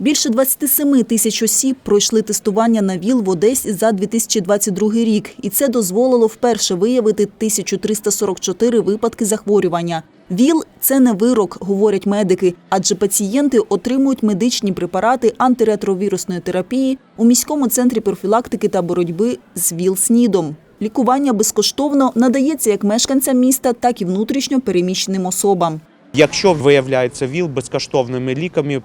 Більше 27 тисяч осіб пройшли тестування на ВІЛ в Одесі за 2022 рік, і це дозволило вперше виявити 1344 випадки захворювання. ВІЛ – це не вирок, говорять медики, адже пацієнти отримують медичні препарати антиретровірусної терапії у міському центрі профілактики та боротьби з ВІЛ-СНІДом. Лікування безкоштовно надається як мешканцям міста, так і внутрішньо переміщеним особам. Якщо виявляється ВІЛ безкоштовними ліками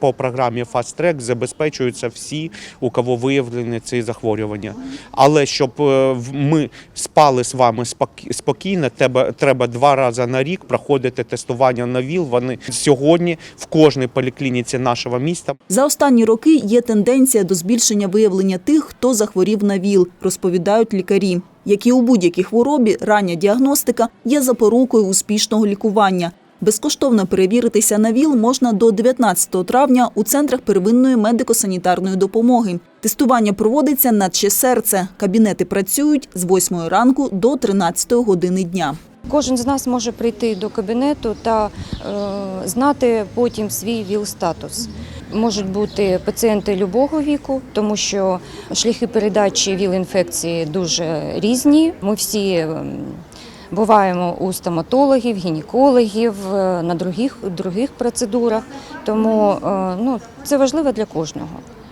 по програмі Fast Track забезпечуються всі, у кого виявлені ці захворювання. Але щоб е, ми спали з вами спокі- спокійно, треба два рази на рік проходити тестування на ВІЛ. Вони сьогодні в кожній поліклініці нашого міста За останні роки є тенденція до збільшення виявлення тих, хто захворів на ВІЛ, розповідають лікарі. Як і у будь-якій хворобі, рання діагностика є запорукою успішного лікування. Безкоштовно перевіритися на ВІЛ можна до 19 травня у центрах первинної медико-санітарної допомоги. Тестування проводиться на «Че серце. Кабінети працюють з 8 ранку до 13 години дня. Кожен з нас може прийти до кабінету та е, знати потім свій ВІЛ-статус. Можуть бути пацієнти любого віку, тому що шляхи передачі ВІЛ-інфекції дуже різні. Ми всі ем, буваємо у стоматологів, гінекологів, е, на других, других процедурах. Тому е, ну, це важливо для кожного.